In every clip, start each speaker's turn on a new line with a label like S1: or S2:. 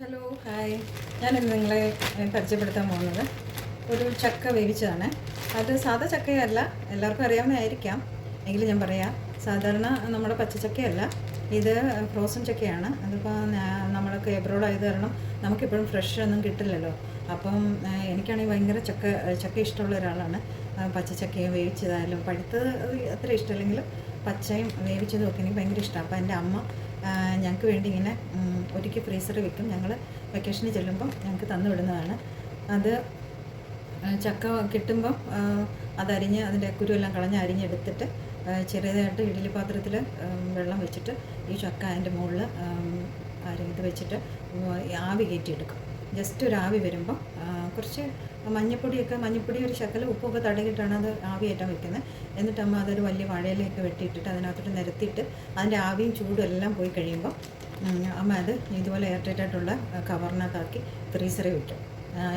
S1: Hello hi ഞാനിന്ന് നിങ്ങളെ പരിചയപ്പെടുത്താൻ പോകുന്നത് ഒരു ചക്ക വേവിച്ചതാണ്. അത് സാധാ ചക്കയല്ല എല്ലാവർക്കും അറിയാവുന്നതായിരിക്കാം. എങ്കിലും ഞാൻ പറയാം സാധാരണ നമ്മുടെ പച്ചച്ചക്കയല്ല ഇത് ഫ്രോസൺ ചക്കയാണ്. അതിപ്പോൾ നമ്മളൊക്കെ എബ്രോഡ് ആയത് കാരണം നമുക്കിപ്പോഴും ഫ്രഷ് ഒന്നും കിട്ടില്ലല്ലോ. അപ്പം എനിക്കാണെങ്കിൽ ഭയങ്കര ചക്ക ചക്ക ഇഷ്ടമുള്ള ഒരാളാണ്. പച്ചച്ചക്കയും വേവിച്ചതായാലും പഴുത്തത് അത്ര ഇഷ്ടമല്ലെങ്കിലും പച്ചയും വേവിച്ചതും ഒക്കെ എനിക്ക് ഭയങ്കര ഇഷ്ടമാണ് അപ്പോൾ എന്റെ അമ്മ ഞങ്ങൾക്ക് വേണ്ടി ഇങ്ങനെ ഒരുക്കി ഫ്രീസറിൽ വെക്കും. ഞങ്ങൾ വെക്കേഷന് ചെല്ലുമ്പം ഞങ്ങൾക്ക് തന്നു വിടുന്നതാണ്. അത് ചക്ക കിട്ടുമ്പം അതരിഞ്ഞ് അതിന്റെ കുരുവെല്ലാം കളഞ്ഞ് അരിഞ്ഞെടുത്തിട്ട് ചെറിയതായിട്ട് ഇഡ്ഡലി പാത്രത്തിൽ വെള്ളം വെച്ചിട്ട് ഈ ചക്ക അതിന്റെ മുകളിൽ ഇത് വെച്ചിട്ട് ആവി കയറ്റിയെടുക്കും. ജസ്റ്റ് ഒരു ആവി വരുമ്പോൾ ആ, കുറച്ച് മഞ്ഞപ്പൊടിയൊക്കെ മഞ്ഞപ്പൊടി ഒരു ശക്കല ഉപ്പൊക്കെ തടകിയിട്ടാണ് അത് ആവി കയറ്റാൻ വെക്കുന്നത്. എന്നിട്ട് അമ്മ അതൊരു വലിയ വാഴയിലൊക്കെ വെട്ടിയിട്ടിട്ട് അതിനകത്തോട്ട് നിരത്തിയിട്ട് അതിന്റെ ആവിയും ചൂടും എല്ലാം പോയി കഴിയുമ്പോൾ അമ്മ അത് ഇതുപോലെ എയർടൈറ്റ് ആയിട്ടുള്ള കവറിനകത്താക്കി ഫ്രീസറിൽ വെക്കും.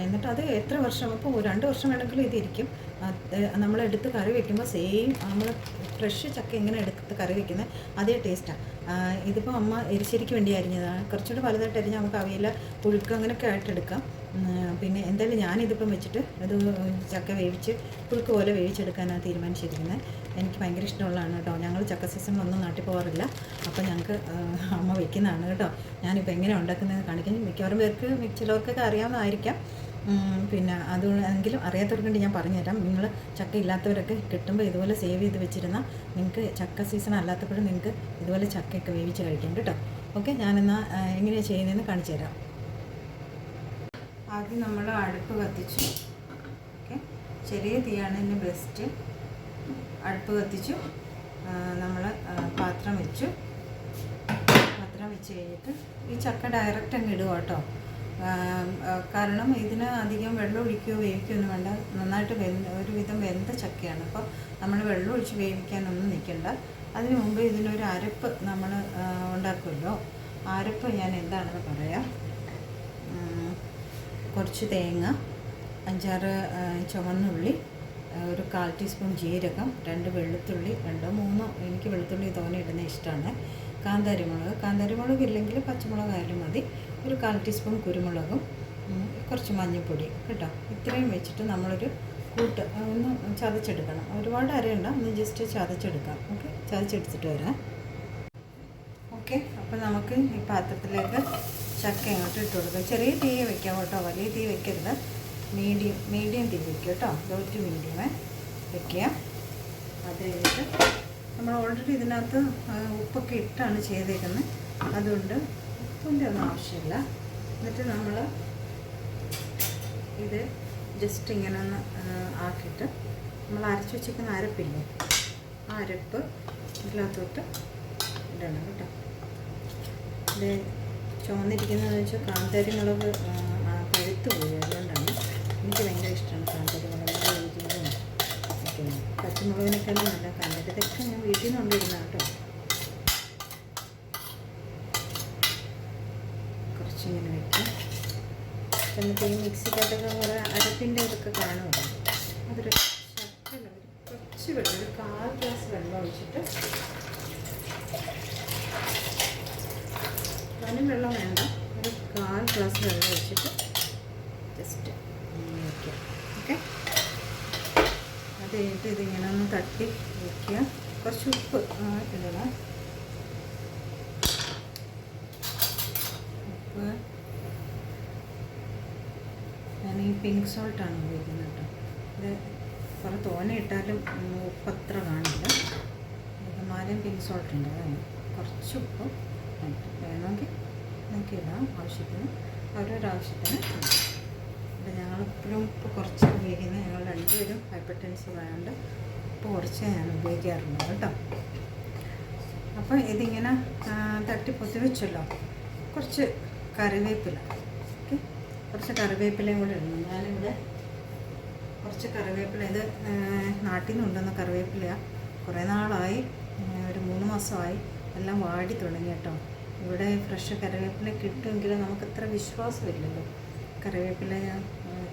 S1: എന്നിട്ട് അത് എത്ര വർഷം അപ്പോൾ രണ്ട് വർഷം വേണമെങ്കിലും ഇതിരിക്കും നമ്മളെടുത്ത് കറി വെക്കുമ്പോൾ സെയിം നമ്മൾ ഫ്രഷ് ചക്ക എങ്ങനെ എടുത്ത് കറി വെക്കുന്നത് അതേ ടേസ്റ്റാണ് ഇതിപ്പോൾ അമ്മ എരിശ്ശേരിക്ക് വേണ്ടി അരിഞ്ഞതാണ്. കുറച്ചുകൂടി വലുതായിട്ട് അരിഞ്ഞാൽ നമുക്ക് അവയില പുഴുക്ക് അങ്ങനെയൊക്കെ ആയിട്ട് എടുക്കാം. ഉം, പിന്നെ എന്തായാലും ഞാനിതിപ്പം വെച്ചിട്ട് അത് ചക്ക വേവിച്ച് പുഴുക്ക് പോലെ വേവിച്ചെടുക്കാനാണ് തീരുമാനിച്ചിരിക്കുന്നത് എനിക്ക് ഭയങ്കര ഇഷ്ടമുള്ളതാണ് കേട്ടോ. ഞങ്ങൾ ചക്ക സീസണിലൊന്നും നാട്ടിൽ പോകാറില്ല. അപ്പോൾ ഞങ്ങൾക്ക് അമ്മ വെക്കുന്നതാണ് കേട്ടോ. ഞാനിപ്പോൾ എങ്ങനെ ഉണ്ടാക്കുന്നത് കാണിക്കാൻ മിക്കവാറും പേർക്ക് ചിലവർക്കൊക്കെ അറിയാവുന്നതായിരിക്കാം. പിന്നെ അത് എങ്കിലും അറിയാത്തവർക്ക് വേണ്ടി ഞാൻ പറഞ്ഞുതരാം. നിങ്ങൾ ചക്ക ഇല്ലാത്തവരൊക്കെ കിട്ടുമ്പോൾ ഇതുപോലെ സേവ് ചെയ്ത് വെച്ചിരുന്നാൽ നിങ്ങൾക്ക് ചക്ക സീസൺ അല്ലാത്തപ്പോഴും നിങ്ങൾക്ക് ഇതുപോലെ ചക്കയൊക്കെ വേവിച്ച് കഴിക്കാം കേട്ടോ. ഓക്കെ ഞാനെന്നാൽ എങ്ങനെയാണ് ചെയ്യുന്നതെന്ന് കാണിച്ചു തരാം. ആദ്യം നമ്മൾ അടുപ്പ് കത്തിച്ചു. ഓക്കെ ചെറിയ തീയാണ് ഇതിന് ബെസ്റ്റ് അടുപ്പ് കത്തിച്ചു. നമ്മൾ പാത്രം വെച്ചു. പാത്രം വെച്ച് കഴിഞ്ഞിട്ട് ഈ ചക്ക ഡയറക്റ്റ് അങ്ങ് ഇടുക കേട്ടോ. കാരണം ഇതിന് അധികം വെള്ളം ഒഴിക്കുകയോ വേവിക്കുകയോ ഒന്നും വേണ്ട. നന്നായിട്ട് വെന്ത് ഒരുവിധം വെന്ത ചക്കയാണ്. അപ്പോൾ നമ്മൾ വെള്ളം ഒഴിച്ച് വേവിക്കാനൊന്നും നിൽക്കണ്ട. അതിനു മുമ്പ് ഇതിനൊരു അരപ്പ് നമ്മൾ ഉണ്ടാക്കുമല്ലോ. അരപ്പ് ഞാൻ എന്താണെന്ന് പറയാം. കുറച്ച് തേങ്ങ അഞ്ചാറ് ചുവന്നുള്ളി ഒരു കാൽ ടീസ്പൂൺ ജീരകം രണ്ട് വെളുത്തുള്ളി രണ്ടോ മൂന്നോ എനിക്ക് വെളുത്തുള്ളി തോനെ ഇടുന്ന ഇഷ്ടമാണ്. കാന്താരി മുളക് കാന്താരി മുളക് ഇല്ലെങ്കിൽ പച്ചമുളകായാലും മതി. ഒരു കാൽ ടീസ്പൂൺ കുരുമുളകും കുറച്ച് മഞ്ഞൾപ്പൊടി കേട്ടോ. ഇത്രയും വെച്ചിട്ട് നമ്മളൊരു കൂട്ട് ഒന്ന് ചതച്ചെടുക്കണം. ഒരുപാട് അരയണ്ട ഒന്ന് ജസ്റ്റ് ചതച്ചെടുക്കാം. ഓക്കെ? ചതച്ചെടുത്തിട്ട് വരാം. ഓക്കെ? അപ്പോൾ നമുക്ക് ഈ പാത്രത്തിലേക്ക് ചക്ക ഇങ്ങോട്ട് ഇട്ട് കൊടുക്കാം. ചെറിയ തീ വെക്കാം കേട്ടോ. വലിയ തീ വെക്കരുത്. മീഡിയം മീഡിയം തീ വെക്കുക കേട്ടോ. ടു മീഡിയമേ വെക്കുക അത് കഴിഞ്ഞിട്ട് നമ്മൾ ഓൾറെഡി ഇതിനകത്ത് ഉപ്പൊക്കെ ഇട്ടാണ് ചെയ്തേക്കുന്നത് അതുകൊണ്ട് ഉപ്പിന്റെ ഒന്നും ആവശ്യമില്ല. എന്നിട്ട് നമ്മൾ ഇത് ജസ്റ്റ് ഇങ്ങനെ ഒന്ന് ആക്കിയിട്ട് നമ്മൾ അരച്ച് വെച്ചിരിക്കുന്ന അരപ്പില്ലേ ആ അരപ്പ് ഇതിനകത്തോട്ട് ഇടണം കേട്ടോ. ഇത് ചുവന്നിരിക്കുന്നതെന്ന് വെച്ചാൽ കാന്താരി മുളക് പഴുത്ത് പോയി. അതുകൊണ്ടാണ് എനിക്ക് ഭയങ്കര ഇഷ്ടമാണ് കാന്താരി പച്ചമുളകിനേക്കാളും നല്ല കാന്താരി ഇതൊക്കെ ഞാൻ വീട്ടിൽ നിന്ന് കൊണ്ടിരുന്ന കേട്ടോ. കുറച്ചിങ്ങനെ വെക്കാം. എന്നിട്ട് ഈ മിക്സിക്കകത്തൊക്കെ കുറേ അരപ്പിന്റെ ഇതൊക്കെ കാണുമല്ലോ അതൊരു ശക്തിയുള്ള ഒരു കുറച്ച് വെള്ളം ഒരു കാൽ ഗ്ലാസ് വെള്ളം ഒഴിച്ചിട്ട് വനം വെള്ളം വേണ്ട. ഒരു കാൽ ഗ്ലാസ് വെള്ളം ഒഴിച്ചിട്ട് ജസ്റ്റ് വയ്ക്കുക ഓക്കെ അത് കഴിഞ്ഞിട്ട് ഇതിങ്ങനെ ഒന്ന് തട്ടി വയ്ക്കുക കുറച്ച് ഉപ്പ് ഇടണം. ഉപ്പ്. ഞാൻ ഈ പിങ്ക് സോൾട്ടാണ് ഉപയോഗിക്കുന്നത് കേട്ടോ. ഇത് കുറെ തോനെ ഇട്ടാലും ഉപ്പത്ര കാണില്ല. ഹിമാലയൻ പിങ്ക് സോൾട്ട് ഉണ്ട്. അതാണ്. കുറച്ച് ഉപ്പ് വേണമെങ്കിൽ നമുക്ക് ഇടാം. ആവശ്യത്തിന്. ഓരോരോ ആവശ്യത്തിന് ഇടാം. ഞങ്ങളിപ്പോഴും ഇപ്പോൾ കുറച്ച് ഉപയോഗിക്കുന്നത് ഞങ്ങൾ രണ്ടുപേരും ഹൈപ്പർ ടെൻസീവ് ആയതുകൊണ്ട് ഇപ്പോൾ കുറച്ച് ഞാൻ ഉപയോഗിക്കാറുണ്ട് കേട്ടോ. അപ്പോൾ ഇതിങ്ങനെ തട്ടി പൊത്തി വെച്ചല്ലോ. കുറച്ച് കറിവേപ്പില. ഓക്കെ. കുറച്ച് കറിവേപ്പിലയും കൂടെ ഇടണം ഞാനിവിടെ കുറച്ച് കറിവേപ്പില ഇത് നാട്ടിൽ നിന്ന് കൊണ്ടുവന്ന കറിവേപ്പില കുറേ നാളായി ഒരു മൂന്ന് മാസമായി. എല്ലാം വാടി തുടങ്ങി കേട്ടോ. ഇവിടെ ഫ്രഷ് കറിവേപ്പില കിട്ടുമെങ്കിലും നമുക്ക് അത്ര വിശ്വാസമില്ലല്ലോ. കറിവേപ്പില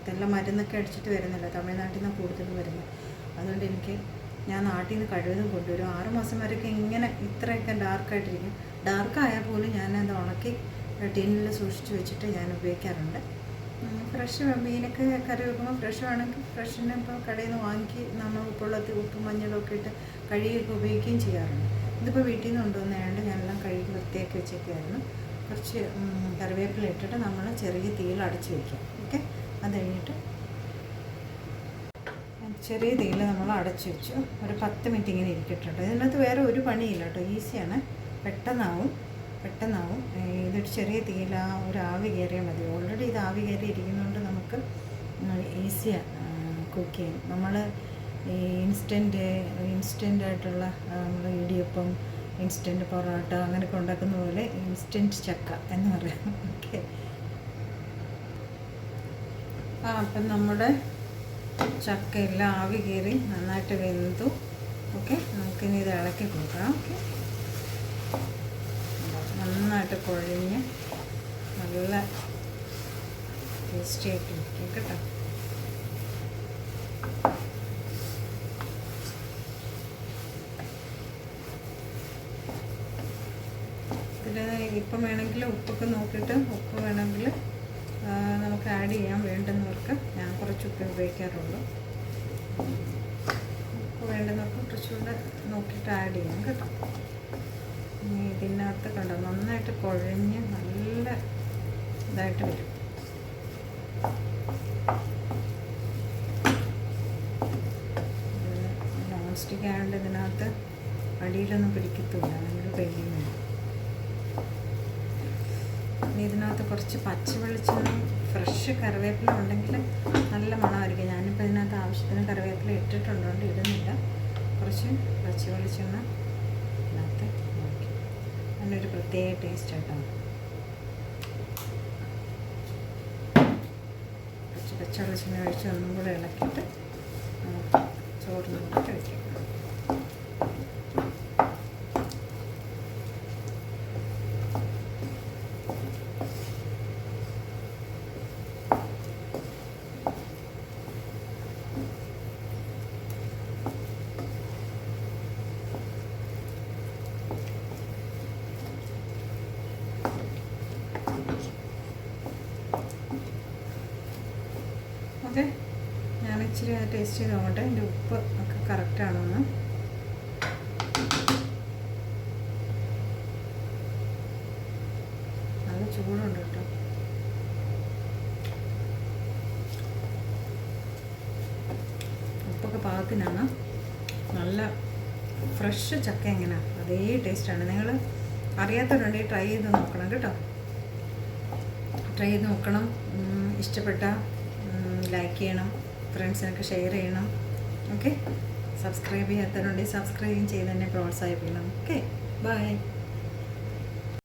S1: തെല്ല മരുന്നൊക്കെ അടിച്ചിട്ട് വരുന്നില്ല തമിഴ്നാട്ടിൽ നിന്നാണ് കൂടുതൽ വരുന്നത്. അതുകൊണ്ട് എനിക്ക് ഞാൻ നാട്ടിൽ നിന്ന് കഴിവതും കൊണ്ടുവരും. ആറ് മാസം വരെയൊക്കെ ഇങ്ങനെ ഇത്രയൊക്കെ ഡാർക്കായിട്ടിരിക്കും ഡാർക്കായാൽ പോലും ഞാനത് ഉണക്കി ടീനിൽ സൂക്ഷിച്ച് വെച്ചിട്ട് ഞാൻ ഉപയോഗിക്കാറുണ്ട്. ഫ്രഷ് മീനൊക്കെ കറി വെക്കുമ്പോൾ ഫ്രഷ് ആണെങ്കിൽ ഫ്രഷിനെ ഇപ്പോൾ കടയിൽ നിന്ന് വാങ്ങി നമ്മൾ ഉപ്പുള്ളത്തിൽ ഉപ്പും മഞ്ഞളും ഒക്കെ ഇട്ട് കഴുകിയൊക്കെ ഉപയോഗിക്കുകയും ചെയ്യാറുണ്ട്. ഇതിപ്പോൾ വീട്ടിൽ നിന്ന് കൊണ്ടുവന്നതുകൊണ്ട് ഞാനെല്ലാം കഴുകി വൃത്തിയാക്കി വെച്ചേക്കായിരുന്നു കുറച്ച് കറിവേപ്പില ഇട്ടിട്ട് നമ്മൾ ചെറിയ തീയിൽ അടച്ച് വയ്ക്കും. ഓക്കെ? അത് കഴിഞ്ഞിട്ട് ചെറിയ തീയിൽ നമ്മൾ അടച്ചു വെച്ചു. ഒരു പത്ത് മിനിറ്റ് ഇങ്ങനെ ഇരിക്കട്ടെ ഇതിനകത്ത് വേറെ ഒരു പണിയില്ല കേട്ടോ. ഈസിയാണ്. പെട്ടെന്നാവും. പെട്ടെന്നാവും. ഇതൊരു ചെറിയ തീയിൽ ആ ഒരു ആവി കയറിയാൽ മതി. ഓൾറെഡി ഇത് ആവി കയറി ഇരിക്കുന്നതുകൊണ്ട് നമുക്ക് ഈസിയാണ് കുക്ക് ചെയ്യാൻ. നമ്മൾ ഈ ഇൻസ്റ്റന്റ് ഇൻസ്റ്റന്റ് ആയിട്ടുള്ള നമ്മൾ ഇടിയപ്പം ഇൻസ്റ്റന്റ് പൊറോട്ട അങ്ങനെയൊക്കെ ഉണ്ടാക്കുന്ന പോലെ ഇൻസ്റ്റന്റ് ചക്ക എന്ന് പറയാം. ഓക്കെ. ആ അപ്പം നമ്മുടെ ചക്ക എല്ലാം ആവി കയറി നന്നായിട്ട് വെന്തു. ഓക്കെ നമുക്കിനി ഇത് ഇളക്കി കൊടുക്കാം ഓക്കെ. നന്നായിട്ട് കുഴഞ്ഞ് നല്ല ടേസ്റ്റി ആയിട്ട് ഇരിക്കും കേട്ടോ. ഇതിൽ ഇപ്പം വേണമെങ്കിൽ ഉപ്പൊക്കെ നോക്കിയിട്ട് ഉപ്പ് വേണമെങ്കിൽ നമുക്ക് ആഡ് ചെയ്യാൻ വേണ്ടുന്നവർക്ക് ഞാൻ കുറച്ച് ഉപ്പ് ഉപയോഗിക്കാറുള്ളൂ. ഉപ്പ് വേണ്ടുന്നവർക്ക് കുറച്ചുകൂടെ നോക്കിയിട്ട് ആഡ് ചെയ്യാം കേട്ടോ. ഇതിനകത്ത് കണ്ടോ നന്നായിട്ട് കുഴഞ്ഞ് നല്ല ഇതായിട്ട് വരും. നോൺ ഇതിനകത്ത് അടിയിലൊന്നും പിടിക്കത്തില്ല നമ്മൾ പെയ്യുന്നുണ്ട് ഇനി ഇതിനകത്ത് കുറച്ച് പച്ച വെളിച്ചെണ്ണ ഫ്രഷ് കറിവേപ്പില ഉണ്ടെങ്കിൽ നല്ല മണമായിരിക്കും. ഞാനിപ്പോൾ ഇതിനകത്ത് ആവശ്യത്തിന് കറിവേപ്പില ഇട്ടിട്ടുണ്ടോണ്ട് ഇടുന്നില്ല. കുറച്ച് പച്ച വെളിച്ചെണ്ണ ഇതിനകത്ത് നോക്കി അതിനൊരു പ്രത്യേക ടേസ്റ്റ് ആയിട്ടാണ് കുറച്ച് പച്ച വെളിച്ചെണ്ണ ഒഴിച്ച് ഒന്നും കൂടെ ഇളക്കിയിട്ട് നമുക്ക് ചോറിനും കൂടെ ഓക്കെ ഇച്ചിരി ടേസ്റ്റ് ചെയ്ത് നോക്കട്ടെ. എന്റെ ഉപ്പ് ഒക്കെ കറക്റ്റാണോ എന്ന് നല്ല ചൂടുണ്ട് കേട്ടോ. ഉപ്പൊക്കെ പാകത്തിനാണ്. നല്ല ഫ്രഷ് ചക്ക എങ്ങനെയാണ് അതേ ടേസ്റ്റാണ് നിങ്ങൾ അറിയാത്തവരുണ്ടെങ്കിൽ ട്രൈ ചെയ്ത് നോക്കണം കേട്ടോ. ട്രൈ ചെയ്ത് നോക്കണം. ഇഷ്ടപ്പെട്ട ലൈക്ക് ചെയ്യണം. ഫ്രണ്ട്സിനൊക്കെ ഷെയർ ചെയ്യണം. ഓക്കെ സബ്സ്ക്രൈബ് ചെയ്യാത്തവരുണ്ടെങ്കിൽ സബ്സ്ക്രൈബ് ചെയ്ത് തന്നെ പ്രോത്സാഹിപ്പിക്കണം. Okay bye